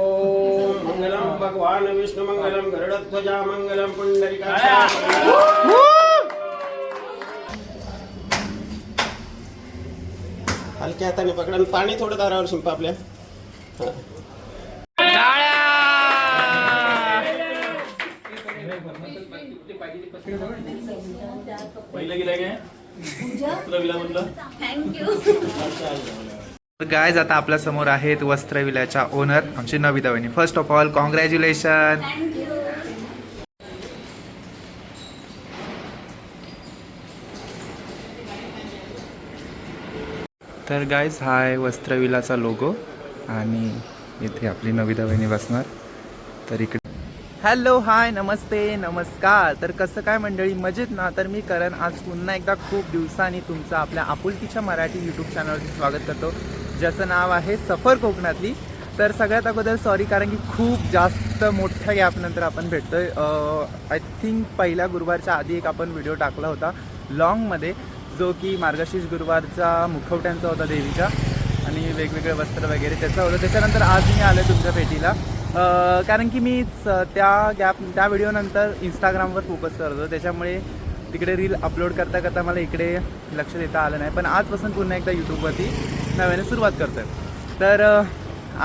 मंगलम भगवान विष्णु मंगलम गरुडध्वजा मंगलम पुंडरीका हलक्या हाताने पकडा आणि पाणी थोडं दारावर शिंपा आपल्या. पहिलं गेलं काय? रविला म्हटलं तर गायज आता आपल्यासमोर आहेत वस्त्रविल्याच्या ओनर आमची नविता वहिनी फर्स्ट ऑफ ऑल कॉंग्रॅच्युलेशन तर गायज हा आहे वस्त्रविलाचा लोगो आणि इथे आपली नविता वहिनी बसणार. तर इकडे हॅलो हाय नमस्ते नमस्कार. तर कसं काय मंडळी? मजेत ना? तर मी करण. आज पुन्हा एकदा खूप दिवसांनी तुमचं आपल्या आपुलकीच्या मराठी यूट्यूब चॅनलवरती स्वागत करतो. ज्याचं नाव आहे सफर कोकणातली. तर सगळ्यात अगोदर सॉरी कारण की खूप जास्त मोठ्या गॅपनंतर आपण भेटतो आहे आय थिंक पहिल्या गुरुवारच्या आधी एक आपण व्हिडिओ टाकला होता लॉंगमध्ये जो की मार्गशीर्ष गुरुवारचा मुखवट्यांचा होता देवीच्या आणि वेगवेगळे वस्त्र वगैरे त्याचं होतं. त्याच्यानंतर आज मी आलो तुमच्या भेटीला. कारण की मी स- त्या गॅप त्या व्हिडिओनंतर इंस्टाग्रामवर फोकस करत होतो. त्याच्यामुळे तिकडे रील अपलोड करता करता मला इकडे लक्ष देता आलं नाही. पण आजपासून पुन्हा एकदा यूट्यूबवरती नव्याने सुरुवात करतो आहे तर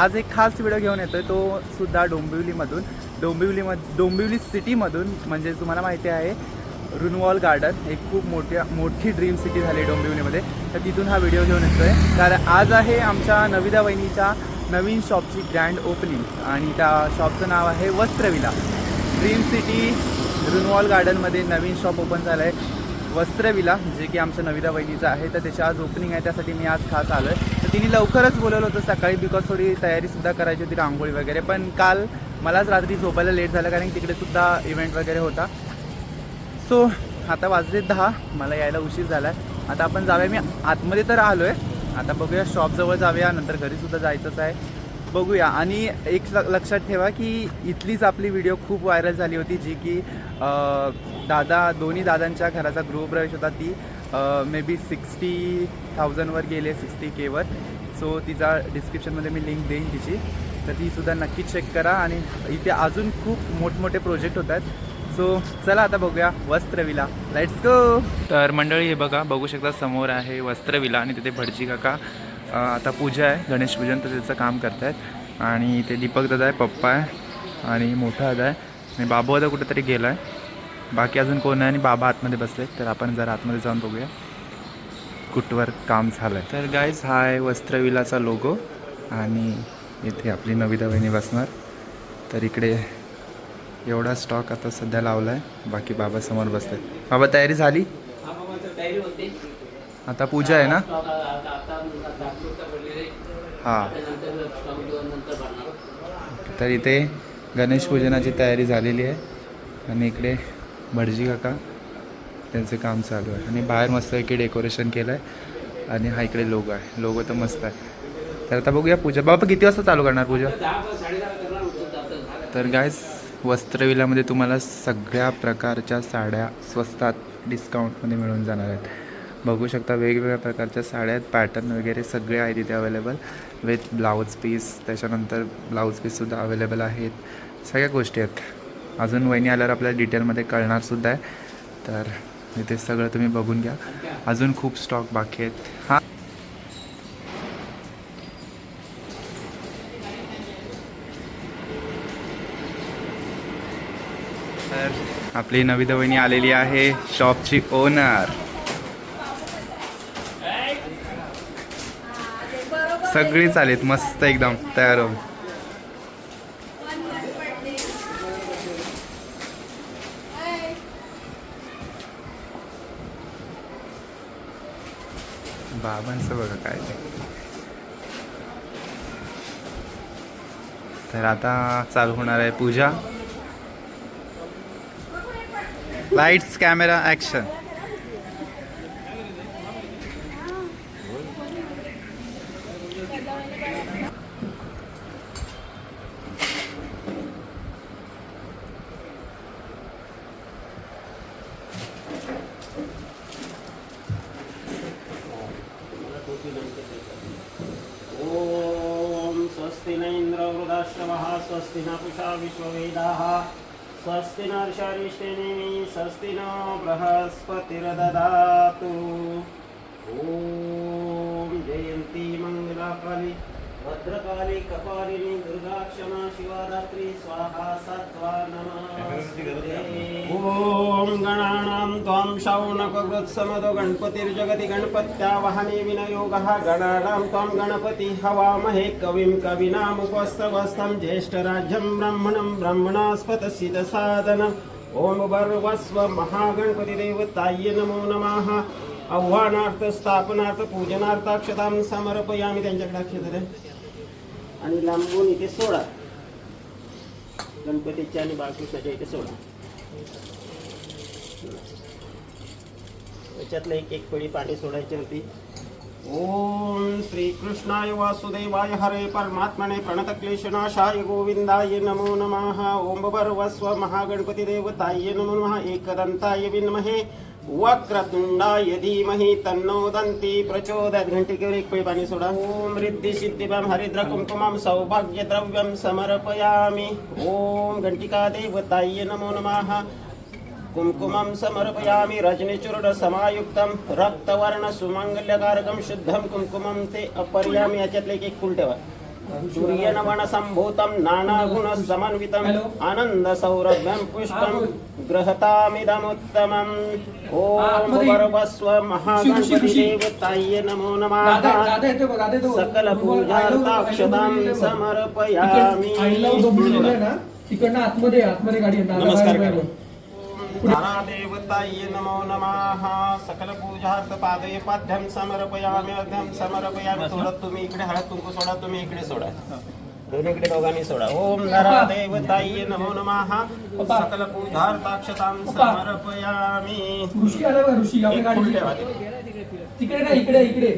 आज एक खास व्हिडिओ घेऊन येतो आहे तो सुद्धा डोंबिवलीमधून डोंबिवलीमध डोंबिवली सिटीमधून म्हणजे तुम्हाला माहिती आहे रुनवॉल गार्डन एक खूप मोठ्या मोठी ड्रीम सिटी झाली डोंबिवलीमध्ये. तर तिथून हा व्हिडिओ घेऊन येतो आहे कारण आज आहे आमच्या नविदा वहिनीच्या नवीन शॉपची ग्रँड ओपनिंग आणि त्या शॉपचं नाव आहे वस्त्रविला. ड्रीम सिटी रुनवॉल गार्डनमध्ये नवीन शॉप ओपन झालं आहे वस्त्रविला जे की आमच्या नविदा वहिनीचं आहे तर त्याची आज ओपनिंग आहे त्यासाठी मी आज खास आलो आहे तर तिने लवकरच बोलवलं होतं सकाळी बिकॉज थोडी तयारीसुद्धा करायची होती रांगोळी वगैरे. पण काल मलाच रात्री झोपायला लेट झालं कारण तिकडे सुद्धा इव्हेंट वगैरे होता. सो आता वाजले दहा मला यायला उशीर झाला आहे आता आपण जाऊया मी आतमध्ये तर आलो आहे आता बघूया शॉपजवळ जाऊया नंतर घरीसुद्धा जायचंच आहे. बघूया. आणि एक लक्षात ठेवा की इथलीच आपली व्हिडिओ खूप व्हायरल झाली होती जी की दादा दोन्ही दादांच्या घराचा गृहप्रवेश होता. ती मे बी सिक्स्टी थाउजंडवर गेले सिक्स्टी केवर सो तिचा डिस्क्रिप्शनमध्ये मी लिंक देईन तिची. तर तीसुद्धा नक्की चेक करा. आणि इथे अजून खूप मोठमोठे प्रोजेक्ट होत आहेत. सो चला आता बघूया वस्त्रविला. लेट्स गो तर मंडळी हे बघा बघू शकता समोर आहे वस्त्रविला आणि तिथे भटजी काका. आता पूजा आहे गणेश पूजन तर त्याचं काम करतायत. आणि इथे दीपक दादा आहे पप्पा आहे आणि मोठा दादा आहे आणि बाबू आता कुठेतरी गेला आहे बाकी अजून कोण आहे आणि बाबा आतमध्ये बसले तर आपण जरा आतमध्ये जाऊन बघूया. कुठवर काम झालं आहे तर गाईज हा आहे वस्त्रविलाचा लोगो आणि इथे आपली नविता वहिनी बसणार. तर इकडे एवढा स्टॉक आता सध्या लावला आहे बाकी बाबा समोर बसले बाबा तयारी झाली? आता पूजा आहे ना? हां. तर इथे गणेश पूजनाची तयारी झालेली आहे. आणि इकडे भटजी काका त्यांचं काम चालू आहे. आणि बाहेर मस्त की डेकोरेशन केलं आहे आणि हा इकडे लोगो आहे. लोगो तर मस्त आहे तर आता बघूया पूजा. बाबा किती वाजता चालू करणार पूजा? तर गायस वस्त्रविलामध्ये तुम्हाला सगळ्या प्रकारच्या साड्या स्वस्तात डिस्काउंटमध्ये मिळून जाणार आहेत. बघू शकता वेगवेगळ्या प्रकारच्या साड्या आहेत. पॅटर्न वगैरे सगळे आहेत इथे अवेलेबल विथ ब्लाऊज पीस त्याच्यानंतर ब्लाऊज पीससुद्धा अवेलेबल आहेत. सगळ्या गोष्टी आहेत. अजून वहिनी आल्यावर आपल्याला डिटेलमध्ये कळणारसुद्धा आहे. तर इथे सगळं तुम्ही बघून घ्या. अजून खूप स्टॉक बाकी आहेत. हां. तर आपली नविता वहिनी आलेली आहे शॉपची ओनर सगळीच आलीत मस्त एकदम तयार होऊन. बाबांचं बघा काय ते. तर आता चालू होणार आहे पूजा. लाईट्स कॅमेरा ॲक्शन स्वस्ति नर्षारिष्टेनेमि स्वस्ति नो बृहस्पतिर्ददातु। ॐ जयन्ती ಭದ್ರಕಾಲಿ ಕಪಾಲಿನಿ ದುರ್ಗಾಕ್ಷಮ ಶಿವರಾತ್ರಿ ಸ್ವಾಹಾ ಸತ್ವಾ ನಮಃ ಓಂ ಗಣಾನಾಂ ತ್ವಾಂ ಶೌನಕೃತ್ಸಮದು ಗಣಪತಿರ್ಜಗತಿ ಗಣಪತ್ಯಾ ವಹನಿ ವಿನಯೋಗಃ ಗಣಾನಾಂ ತ್ವಾಂ ಗಣಪತಿ ಹವಾಮಹೇ ಕವಿಂ ಕವಿನಾಮುಪಸ್ತವಸ್ತಂ ಜ್ಯೇಷ್ಠರಾಜ್ಯಂ ಬ್ರಹ್ಮಣಂ ಬ್ರಹ್ಮಣಾಸ್ಪತಸಿದ ಸಾಧನಂ ಓಂ ಭರ್ವಸ್ವ ಮಹಾಗಣಪತಿ ದೇವತಾಯ आव्हानार्थ स्थापनार्थ पूजनार्थ अक्षता समर्पया आम्ही त्यांच्याकडे अक्षत आणि लांबून इथे सोडा. गणपतीच्या आणि बाळकृष्णाच्या इथे सोडा. त्याच्यातलं एक एक पळी पाणी सोडायची होती. ओम श्री कृष्णाय वासुदेवाय हरे परमात्मने प्रणतक्लेशनाशाय गोविंदाय नमो नमः. ओम भर्वस्व महागणपती देवताय नमो नमः. एकदंताय विद्महे वक्रतुंडाय धीमहि तन्नो दन्ति प्रचोदयात् घंटिकेवर एक पळी पाणी सोडा। ओम रिद्धी सिद्धिभ्यां हरिद्र सौभाग्य समर्पयामि। ओम घंटिका देवताय नमो नमः। कुंकुमं समर्पयामि रजनीचूर्ण समायुक्तं रक्तवर्ण सुमंगल्यकारकं शुद्धं कुंकुमं ते अपर्यामि याच्यातले एक फुल ठेवा सूर्यनमन संभूतं नानागुण समन्वितं आनंद सौरभ्यं पुष्पं गृहतामिदमुत्तमम् ॐ वर्वस्व महागणपति देवताय नमो नमः दादा दादा येतो बघ, दादा येतो. सकल पूजार्थाक्षतां समर्पयामि तिकडनं आतमध्ये आतमध्ये गाडी. बाहेर. देवताय नमो नमः सकल पूजार्थ पादये पाद्यं समर्पयामि अर्घ्यं समर्पयामि थोडं तुम्ही इकडे हळद कुंकू सोडा तुम्ही इकडे सोडा दोन्हीकडे दोघांनी सोडा. ओम नरा देवताय नमो नमः. सकल पूजार्थाक्षतां समर्पयामि. ऋषी आला बघ, ऋषी. आपल्या गाडी. तिकडे इकडे इकडे.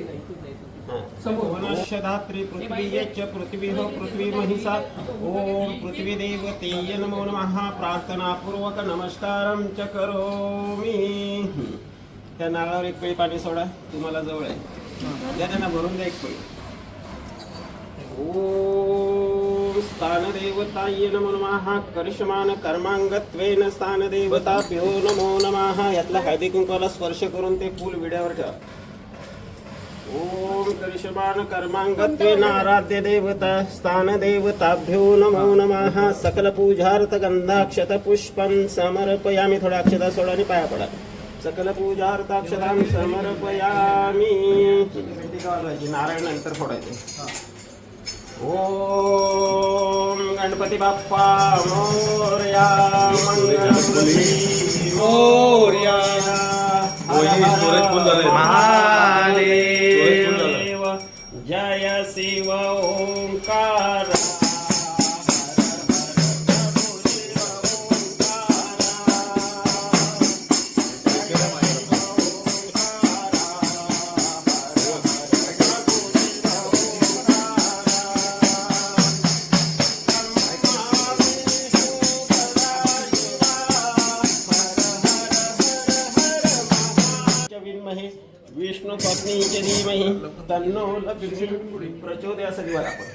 हा. पृथ्वी यच्च पृथ्वी हो पृथ्वी महिषा ओम पृथ्वी देवतेय नमो नमः. प्रार्थनापूर्वक नमस्कारं च करोमि. त्या नारळावर एक पळी पाणी सोडा. तुम्हाला जवळ आहे. द्या त्यांना भरून द्या एक पळी. ओम स्थानदेवताय नमो नमः करिष्मान कर्मांगत्वेन स्थानदेवताभ्यो नमो नमः यातला हळदी कुंकवाला स्पर्श करून ते फूल विड्यावर ठेवा. ओम करिष्मान कर्मांगत्वेन आराध्य देवता स्थान देवताभ्यो नमो नमः सकल पूजार्थ गंधाक्षत पुष्पं समर्पयामि थोडा अक्षता सोडा आणि पाया पडा. सकल पूजार्थ अक्षतां समर्पयामि. नारायण नंतर फोडायचे ओम गणपती बाप्पा मोरया मंगलमूर्ती मोरया महादेव. जय शिव ओंकार. तन्नो लक्ष्मी प्रचोदया सगळीवर आपण.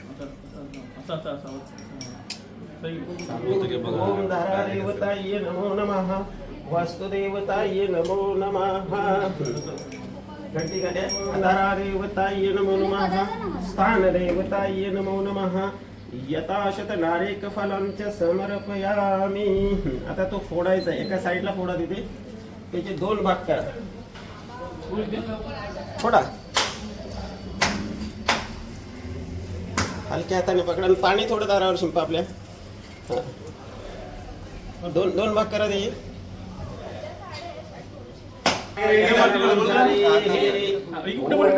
असं ओम धारा देवताय नमो नमः. वास्तुदेवता ये नमो नमः. घंटी का द्या धारा देवताय नमो नमः. स्थान देवताय नमो नमः. यथाशत नारेक फलांच्या समर्पयामी. आता तो फोडायचा आहे. एका साईडला फोडा तिथे. त्याचे दोन भाग करा. फोडा. हलक्या हाताने पकडा आणि पाणी थोडं दारावर शिंपा आपल्या. हा. दोन दोन भाग करा त्याचे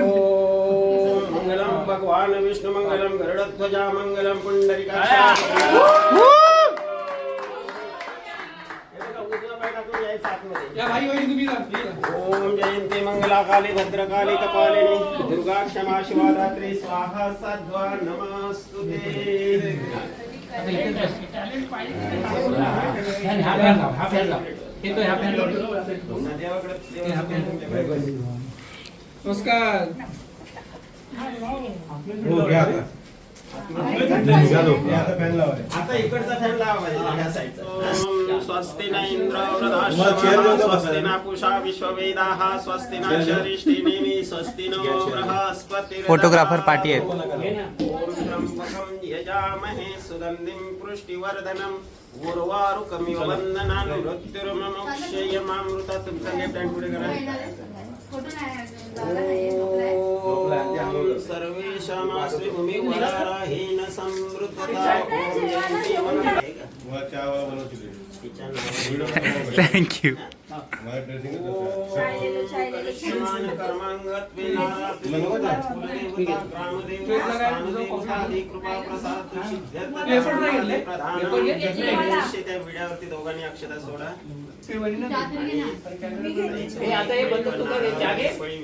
ओम मंगलम भगवान विष्णु मंगलम गरुडध्वजा मंगलम पुंडरीका या भाई वही तुम्ही जा, ये जा. ओम जयंती मंगला काली भद्रकाली कपालिनी दुर्गा क्षमा शिवरात्री स्वाहा सद्वा नमस्तुते आता इथे जा. फॅन, हा फॅन लाव, आता आता इकडचा फॅन लावायचा ह्या साईडचा. स्वस्ति न इंद्र वृधाश्रवा स्वस्ति न पूषा विश्ववेदाः स्वस्ति न शरिष्ठिनेमि स्वस्ति नो बृहस्पतिर्दधातु. फोटोग्राफर पार्टी आहेत यजामहे पुष्टिवर्धनम् उर्वारुकमिव वन्दनान्। मृत्युर्ममोक्षयमामृता तुमचा लेफ्ट हँड पुढे करा थँक्यू त्या विड्यावरती दोघांनी अक्षता सोडा. आता हे बंद तू कर, हे जागे. पळी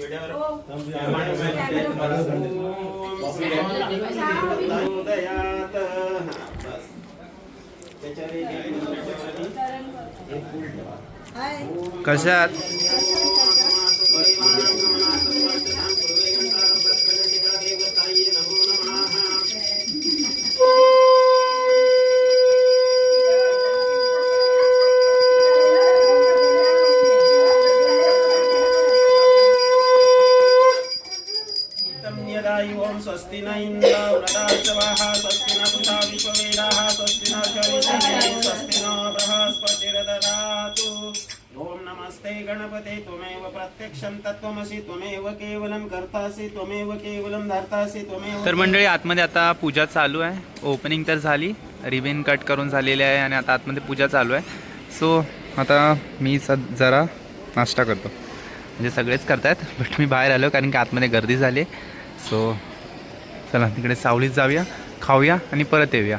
केवलं कर्तासि त्वमेव केवलं धर्तासि त्वमेव तर मंडळी आतमध्ये आता पूजा चालू आहे. ओपनिंग तर झाली. रिबेन कट करून झालेली आहे आणि आता आतमध्ये पूजा चालू आहे. सो आता मी स जरा नाश्ता करतो. म्हणजे सगळेच करतायत बट मी बाहेर आलो कारण की आतमध्ये गर्दी झाली सो चला तिकडे सावलीत जाऊया खाऊया आणि परत येऊया.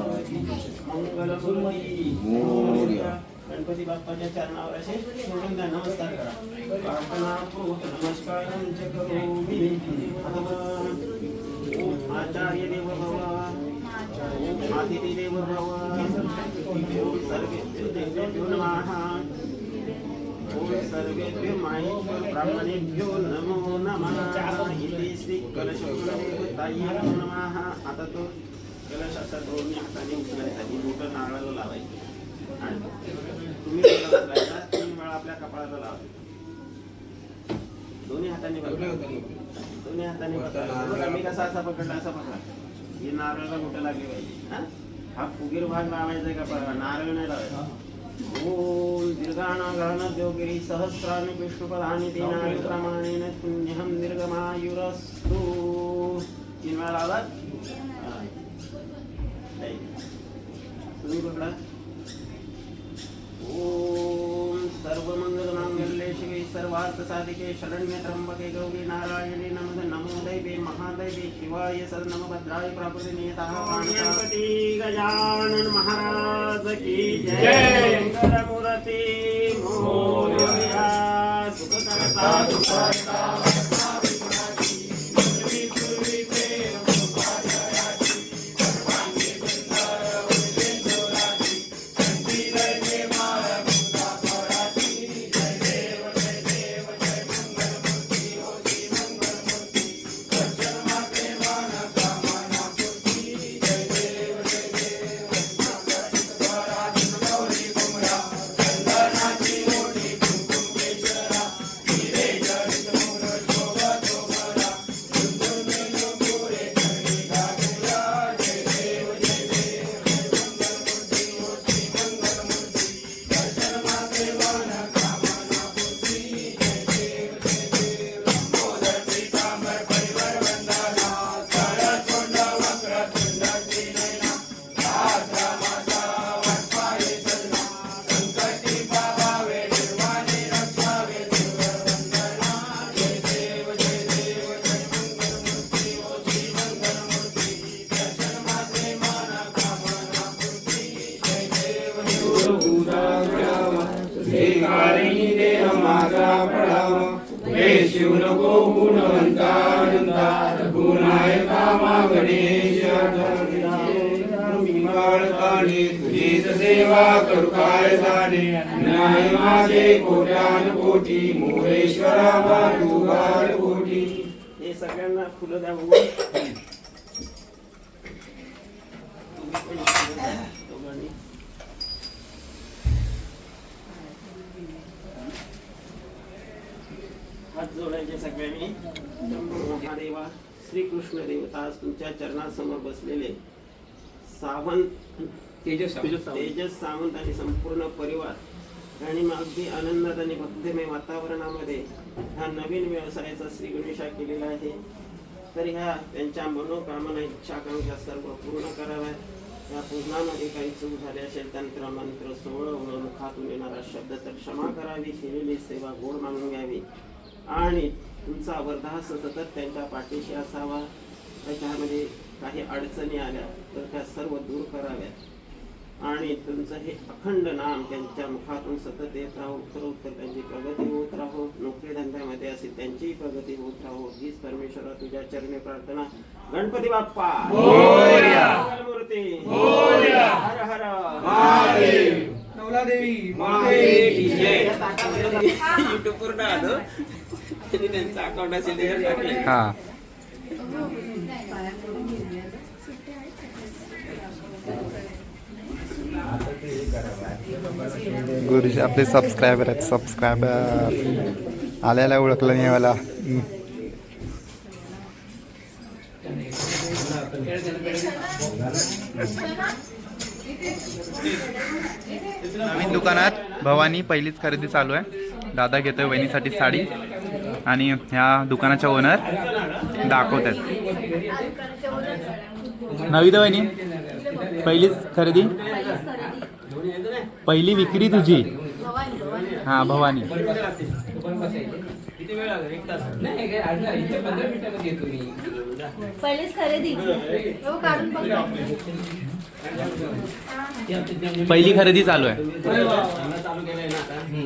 मोरया गणपती बाप्पाच्या चरणावर असे सोडून नमस्कार करा. प्रार्थना नमस्कार ओम आचार्य देव भव आदिती देव भव ओम सर्वेभ्यो देवेभ्यो नमः. ओम सर्वेभ्यो माहेश्वर ब्राह्मणेभ्यो नमो नमः. इति श्री कलशदेवतायै नमः. आता तो दोन्ही हाताने उचलायचा ही बोटं नारळाला लावायची आणि तुम्ही उचलायचा तीन वेळा आपल्या कपाळाला लावायचा दोन्ही हाताने दोन्ही हाताने मी कसा असा पकडला असा नारळाला पाहिजे हा? हा फुगीर भाग लावायचा नारळ नाही लावायचा ओम दीर्घाणा सहस्राणि विष्णुपदानि तेनानि प्रमाणेन पुण्यहं दीर्घमायुरस्तु तीन वेळा लावलात तुम्ही पकडा ओम सर्वमंगलमांगल्ये शिवे सर्वार्थसाधिके त्र्यंबके गौरी नारायणे नमः। नमो दैवे महादैवे शिवाय सर्वभद्राय प्राप्ते नियतः गणपती गजानन महाराज की जय। मंगलमूर्ती मोरया सुखकर्ता हरी देह माझा पडावा हे शिव नको गुणवंता अनंतात गुणायता मागणे काणे तुझीच सेवा करू काय जाणे नाही माझे कोट्यान कोटी मोरेश्वरा मा तू कोटी हे सगळ्यांना फुलं द्या हात जोडायचे सगळ्यांनी महादेवा श्रीकृष्ण देवता आज तुमच्या चरणासमोर बसलेले. सावंत तेजस तेजस सावंत आणि संपूर्ण परिवार. आणि अगदी आनंदात आणि भक्तिमय वातावरणामध्ये हा नवीन व्यवसायाचा श्री गणेशा केलेला आहे. तर ह्या त्यांच्या मनोकामना इच्छाकांक्षा सर्व पूर्ण कराव्यात. या पूजनामध्ये काही चूक झाली असेल तंत्र मंत्र सोळं मुखातून येणारा शब्द तर क्षमा करावी केलेली सेवा गोड मानून घ्यावी. आणि तुमचा वरदास सतत त्यांच्या पाठीशी असावा. त्याच्यामध्ये काही अडचणी आल्या तर त्या सर्व दूर कराव्यात. आणि तुमचं हे अखंड नाम त्यांच्या मुखातून सतत येत राहो. उत्तर उत्तर त्यांची प्रगती होत राहो. नोकरी धंद्यामध्ये असेल त्यांचीही प्रगती होत राहो. हीच परमेश्वरा तुझ्या चरणी प्रार्थना. गणपती बाप्पा! मंगलमूर्ती हर हर! नवला देवी युट्यूबवर आलो. त्यांनी अकाउंट असेल टाकले हा. गुरुजी आपले सबस्क्रायबर आहेत. सबस्क्रायबर आल्याला ओळखलं नाही मला. नवीन दुकानात भवानी पहिलीच खरेदी चालू आहे. दादा घेतोय वहिनीसाठी साडी. आणि ह्या दुकानाच्या ओनर दाखवत आहेत नवी वहिनी. पहिलीच खरेदी. पहिली विक्री तुझी. हा भवानी. पहिलेच खरेदी. हो पहिली खरेदी चालू आहे. हे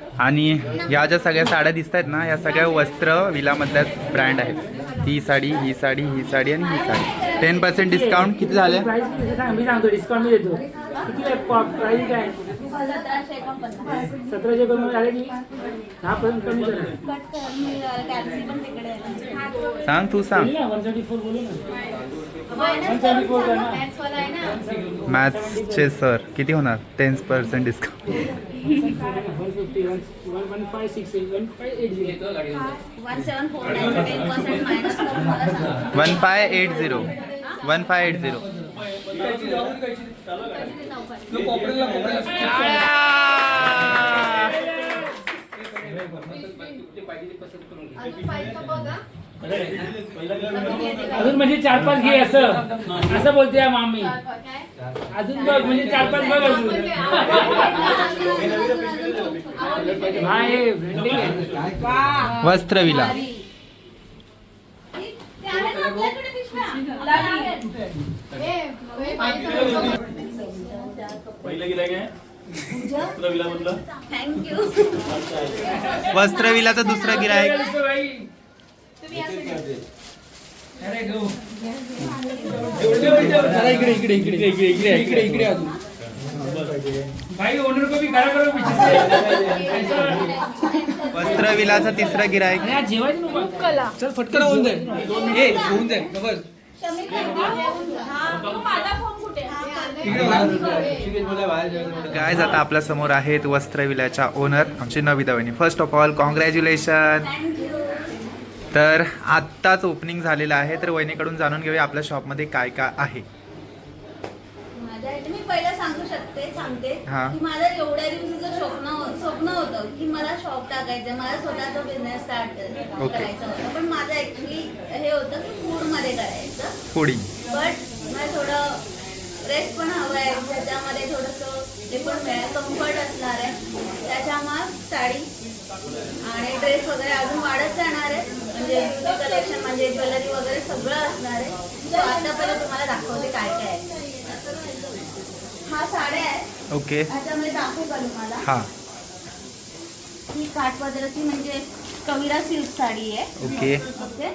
आणि ह्या ज्या सगळ्या साड्या दिसत आहेत ना या सगळ्या वस्त्र विलामधल्याच ब्रँड आहेत. ही साडी ही साडी ही साडी आणि ही साडी. टेन पर्सेंट डिस्काउंट किती झाले? प्राइस किती सांग मी सांगतो डिस्काउंट मी देतो. किती काय? सतराशे कमी झाले की दहा कमी. सांग तू सांग. मॅथ्सचे सर किती होणार? Ten percent discount one five eight zero येतो गाडी घेऊन. 1749 10% minus करून मला सांग. वन फाय एट झिरो पाहिजे ते पसंत करून घे. अजून म्हणजे चार पाच घे असं असं बोलते या मामी काय? अजून बघ म्हणजे चार पाच बघ अजून हा हे. वस्त्रविला ते आहे ना आपल्याकडे पिशव्या. लाडी. ए, ए, पाहिजे का बघ. Thank you. वस्त्रविलाचा दुसरा गिरायक इकडे इकडे इकडे इकडे इकडे इकडे इकडे अजून भाई ओनर को भी खड़ा करो पीछे से वस्त्रविलाचा तिसरा गिरायक चल फटकन होऊन जाईल ए होऊन जाईल काय द्या? हा, तो माझा फोन कुठे हा, गायज आता आपल्यासमोर आहेत वस्त्रविलाच्या ओनर आमची नविता वहिनी फर्स्ट ऑफ ऑल कॉंग्रॅच्युलेशन तर आत्ताच ओपनिंग झालेलं आहे. तर वहिनीकडून जाणून घेऊया आपल्या शॉपमध्ये काय काय आहे. मी पहिलं सांगू शकते सांगते हा. की माझं एवढ्या दिवसाचं स्वप्न स्वप्न होतं की मला शॉप टाकायचं मला स्वतःचा बिझनेस स्टार्ट. करायचं होतं. पण माझं ऍक्च्युली हे होतं की फूडमध्ये करायचं. पुडी बट मला थोडं रेस्ट पण हवं आहे. त्याच्यामध्ये थोडंसं ते पण मिळेल. कम्फर्ट असणार आहे. त्याच्यामुळे साडी आणि ड्रेस वगैरे अजून वाढत जाणार आहे म्हणजे कलेक्शन म्हणजे ज्वेलरी वगैरे सगळं असणार आहे. सो आता पहिले तुम्हाला दाखवते काय काय आहे. हा साड्या आहे. ओके. ह्याच्यामध्ये दाखवू का तुम्हाला? हा. ही काठपदराची म्हणजे कविरा सिल्क साडी आहे. ओके. ओके.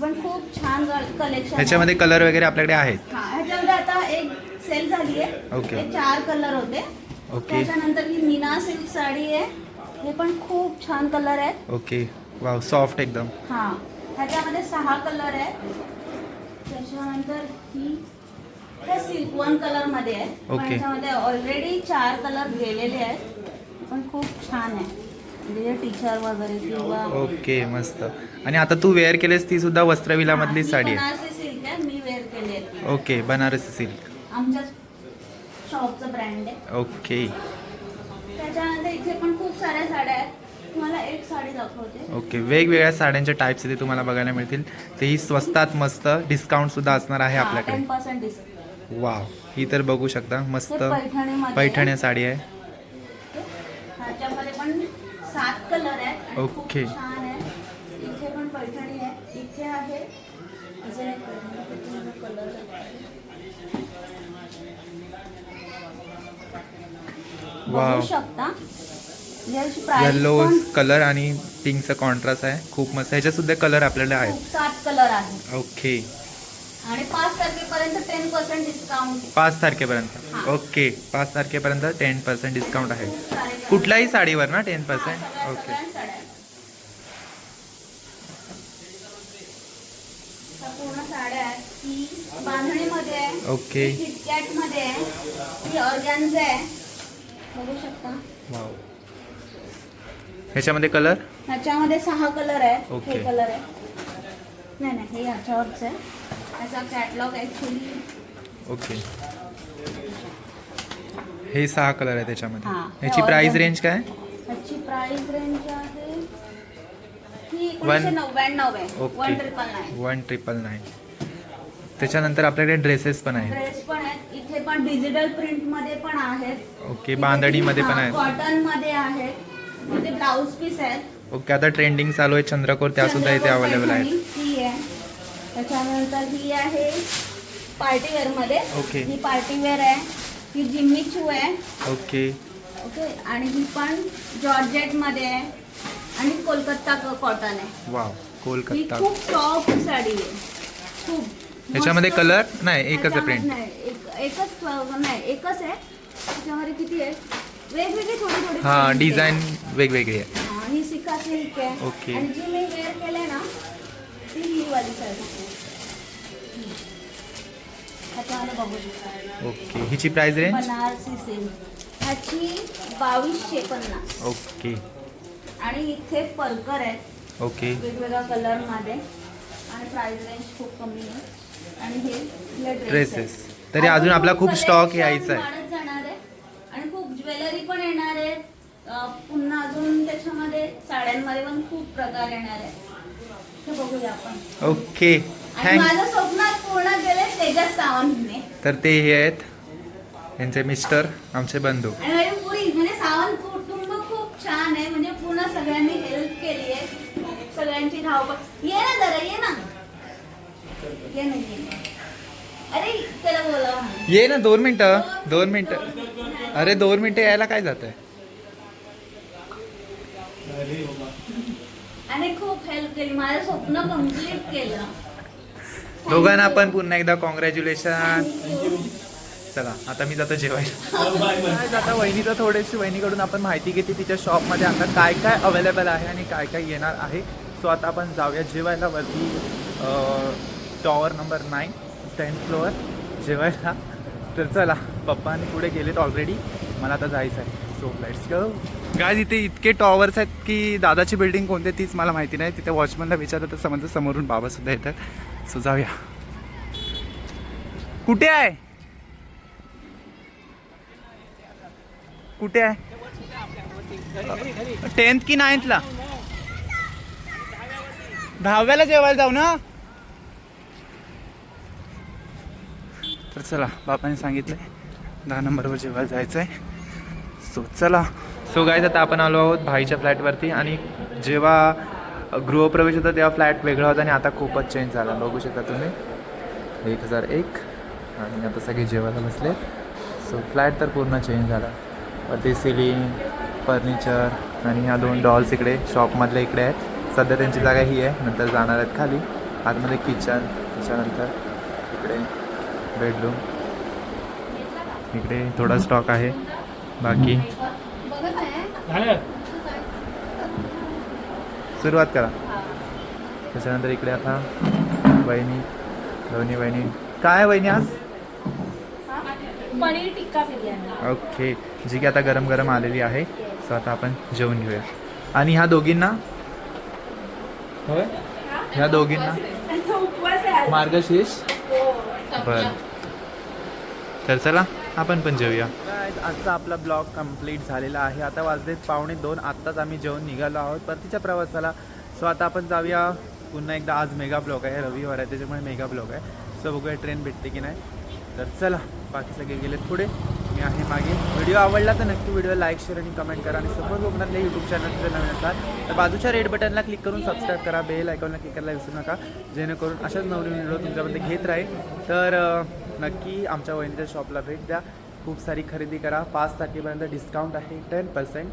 पण खूप छान कलेक्शन ह्याच्यामध्ये कलर वगैरे आपल्याकडे आहेत. हा ह्याच्यामध्ये आता एक सेल झाली आहे. ओके. हे चार कलर होते. ओके. त्याच्यानंतर ही मीना सिल्क साडी आहे. हे पण खूप छान कलर आहेत. ओके. वाव सॉफ्ट एकदम. हा ह्याच्यामध्ये सहा कलर आहेत. त्याच्यानंतर ही सिल्कवन कलरमध्ये आहे. ओके. ह्याच्यामध्ये ऑलरेडी चार कलर गेलेले आहेत. पण खूप छान आहे. म्हणजे टीचर वगैरे किंवा ओके मस्त. आणि आता तू वेअर केलेस ती सुद्धा वस्त्रविलामधली हा, ही साडी आहे. बनारसी सिल्क आहे मी वेअर केली आहे ती. ओके बनारसी सिल्क आमच्या शॉपचं ब्रँड आहे. ओके त्याच्यानंतर इथे पण खूप साऱ्या साड्या आहेत. तुम्हाला एक साडी दाखवते. ओके वेगवेगळ्या साड्यांच्या टाईप्स इथे तुम्हाला बघायला मिळतील. तेही स्वस्तात मस्त डिस्काउंट सुद्धा असणार आहे टेन आपल्याकडे. पर्सेंट डिस्काउंट वाव ही तर बघू शकता मस्त हे पैठणीमध्ये पैठण्या साडी आहे. ह्याच्यामध्ये पण सात कलर आहेत आणि खूप ओके. छान आहे. इथे पण पैठणी आहे. इथे आहे. अजून एक पैठणी कलर वाव. बघू शकता. येल्लो पण कलर आणि पिंकचा कॉन्ट्रास्ट आहे. खूप मस्त. ह्याच्यात सुद्धा कलर आपल्याला आहेत. खूप सात कलर आहे ओके आणि पाच तारखेपर्यंत टेन पर्सेंट डिस्काउंट पाच तारखेपर्यंत. ओके पाच तारखेपर्यंत टेन पर्सेंट डिस्काउंट आहे. कुठल्याही साडीवर ना टेन पर्सेंट ओके पूर्ण साड्या आहेत. बांधणीमध्ये आहे. ओके. ही किटकॅटमध्ये आहे ऑर्गॅन्झा आहे. बघू शकता. वाव ह्याच्यामध्ये कलर ह्याच्यामध्ये सहा कलर आहेत ओके. हे कलर आहे. नाही नाही हे ह्याच्यावरच आहे. ह्याचा कॅटलॉग ऍक्च्युली ओके हे सहा कलर आहे त्याच्यामध्ये. हा. ह्याची प्राइस रेंज काय? ह्याची प्राइस रेंज आहे. ही One- एकोणीसशे नव्याण्णव आहे. One okay triple nine one triple nine त्याच्यानंतर आपल्याकडे ड्रेसेस पण आहेत. ड्रेस पण आहेत. इथे पण डिजिटल प्रिंटमध्ये पण आहेत. ओके बांधणीमध्ये पण आहेत. कॉटनमध्ये आहेत. इथे ब्लाऊज पीस आहेत. ओके आता ट्रेंडिंग चालू आहे चंद्रकोर त्या सुद्धा इथे अवेलेबल आहेत. ही आहे. त्याच्यानंतर ही आहे पार्टी वेअरमध्ये. ओके. ही पार्टी वेअर आहे. ही जिम्मी चू आहे. ओके. ओके आणि ही पण जॉर्जेटमध्ये आहे. आणि कोलकाता कॉटन आहे. वाव ही कोलकाता. खूप सॉफ्ट साडी आहे. खूप ह्याच्यामध्ये मस्त- कलर नाही एकच आहे प्रिंट नाही, एक- एकच नाही एकच आहे. त्याच्यामध्ये किती आहे? वेगवेगळी थोडी थोडी हा आहे. डिझाईन वेगवेगळी आहे. हा, ही आहे. ओके. आणि जी मी वेअर केले ना ती ही वाली साडी ह्याच्यामध्ये बघू शकता. ओके. हिची प्राइस रेंज बनारसी सिल्क ह्याची बावीसशे पन्नास. ओके. आणि इथे परकर आहेत. ओके. वेगवेगळ्या कलरमध्ये. आणि प्राइस रेंज खूप कमी आहे. आणि हे ड्रेस Dresses. तरी अजून आपला खूप stock यायचा आहे. आहे ज्वेलरी पण येणार आहे. पुन्हा अजून त्याच्यामध्ये साड्यांमध्ये पण खूप प्रकार येणार आहे. बघूया आपण. ओके आणि थँक माझं स्वप्न पूर्ण केले तेजस सावंतने. तर ते हे आहेत. यांचे मिस्टर आमचे बंधू. आणि माझी पुरी म्हणजे सावंत कुटुंब खूप छान आहे. म्हणजे पूर्ण सगळ्यांनी हेल्प केली आहे. सगळ्यांची धावपळ. ये ना जरा ये ना. ये ना ये ना. अरे त्याला बोलावा म्हणून. ये ना दोन मिनटं. दोन मिनटं. अरे दोन मिनटं यायला काय जात आहे आणि खूप हेल्प केली. माझं स्वप्न कंप्लीट केलं. दोघांना पण पुन्हा एकदा कॉंग्रॅच्युलेशन चला आता मी जातो जेवायला. आता वहिनीचं थोडीशी वहिनीकडून आपण माहिती घेते तिच्या शॉपमध्ये आता काय काय अवेलेबल आहे आणि काय काय येणार आहे. सो आता आपण जाऊया जेवायला वरती tower number nine tenth floor जेवायला. तर चला पप्पाने पुढे गेलेत ऑलरेडी मला आता जायचं आहे. सो लेट्स गो गाय इथे इतके टॉवर्स आहेत की दादाची बिल्डिंग कोणते तीच मला माहिती नाही. तिथे वॉचमनला विचारलं तर समजतं समोरून बाबासुद्धा येतात. सो जाऊया. कुठे आहे? कुठे आहे? टेन्थ की नाईन्थला दहाव्याला जेवायला जाऊ ना? तर चला बापाने सांगितलंय दहा नंबरवर जेव्हा जायचं आहे सो चला. सो गायज आता आपण आलो आहोत भाईच्या फ्लॅटवरती आणि जेव्हा गृहप्रवेश होता तेव्हा फ्लॅट वेगळा होता आणि आता खूपच चेंज झाला. बघू शकता तुम्ही. एक हजार एक आणि आता सगळे जेवायला बसले सो फ्लॅट तर पूर्ण चेंज झाला. वरती सिलिंग फर्निचर आणि ह्या दोन डॉल्स इकडे शॉपमधल्या इकडे आहेत. सध्या त्यांची जागा ही आहे. नंतर जाणार आहेत खाली. आतमध्ये किचन त्याच्यानंतर इकडे बेडरूम. इकडे थोडा स्टॉक आहे. बाकी. बघत आहे झालं सुरुवात करा. त्याच्यानंतर इकडे आता वहिनी दोन्ही वहिनी. काय आहे वहिनी आज? पनीर टिक्का बिर्याणी. ओके. जी की आता गरम गरम आलेली आहे. सो आता आपण जेवून घेऊया. आणि ह्या दोघींना? होय? ह्या दोघींना. मार्गशीर्ष? बर. तर चला आपण पण जेवूया आजचा आपला ब्लॉग कंप्लीट झालेला आहे. आता वाजलेत पावणे दोन आत्ताच आम्ही जेवण निघालो आहोत परतीच्या प्रवासाला. सो आता आपण जाऊया. पुन्हा एकदा आज मेगा ब्लॉग आहे. रविवार आहे त्याच्यामुळे मेगा ब्लॉग आहे. सो बघूया ट्रेन भेटते की नाही. तर चला बाकी सगळे गेलेत पुढे. मी आहे मागे. व्हिडिओ आवडला तर नक्की व्हिडिओ लाईक शेअर आणि कमेंट करा आणि सपोज कोकणातल्या यूट्यूब चॅनलचं नवीन असाल तर बाजूच्या रेड बटनला क्लिक करून सबस्क्राईब करा. बेल आयकॉनला क्लिक करायला विसरू नका. जेणेकरून अशाच नवीन व्हिडिओ तुमच्यामध्ये घेत राहील. तर नक्की आमच्या वहिनीच्या शॉपला भेट द्या. खूप सारी खरेदी करा. पाच तारखेपर्यंत डिस्काउंट आहे. टेन पर्सेंट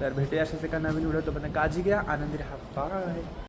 तर भेटूया अशाच एका नवीन व्हिडिओ तोपर्यंत काळजी घ्या. आनंदी राहा. बाय